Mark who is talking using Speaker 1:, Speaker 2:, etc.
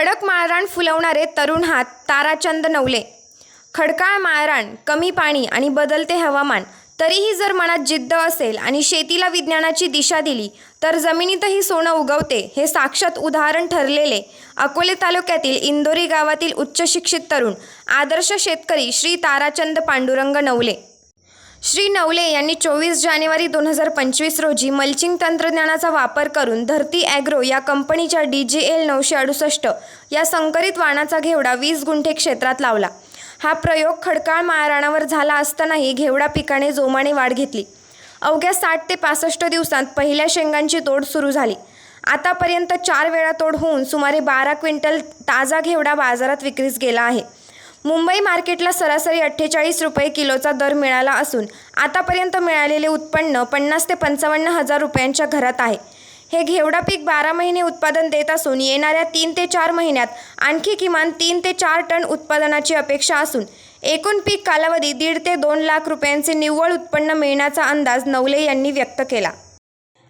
Speaker 1: खडक माळरान फुलवणारे तरुण हात ताराचंद नवले. खडकाळ माळरान कमी पाणी आणि बदलते हवामान. तरीही जर मनात जिद्द असेल आणि शेतीला विज्ञानाची दिशा दिली तर जमिनीतही सोनं उगवते हे साक्षात उदाहरण ठरलेले अकोले तालुक्यातील इंदोरी गावातील उच्चशिक्षित तरुण आदर्श शेतकरी श्री ताराचंद पांडुरंग नवले. श्री नवले यांनी चोवीस जानेवारी दोन हजार पंचवीस रोजी मल्चिंग तंत्रज्ञानाचा वापर करून धरती ॲग्रो या कंपनीच्या डी जे एल नऊशे अडुसष्ट या संकरित वाणाचा घेवडा वीस गुंठे क्षेत्रात लावला. हा प्रयोग खडकाळ माळरानावर झाला असतानाही घेवडा पिकाने जोमाने वाढ घेतली. अवघ्या साठ ते पासष्ट दिवसांत पहिल्या शेंगांची तोड सुरू झाली. आतापर्यंत चार वेळा तोड होऊन सुमारे बारा क्विंटल ताजा घेवडा बाजारात विक्रीस गेला आहे. मुंबई मार्केटला सरासरी अठ्ठेचाळीस रुपये किलोचा दर मिळाला असून आतापर्यंत मिळालेले उत्पन्न पन्नास ते पंचावन्न हजार रुपयांच्या घरात आहे. हे घेवडा पीक बारा महिने उत्पादन देत असून येणाऱ्या तीन ते चार महिन्यात आणखी किमान तीन ते चार टन उत्पादनाची अपेक्षा असून एकूण पीक कालावधी दीड ते दोन लाख रुपयांचे निव्वळ उत्पन्न मिळण्याचा अंदाज नवले यांनी व्यक्त केला.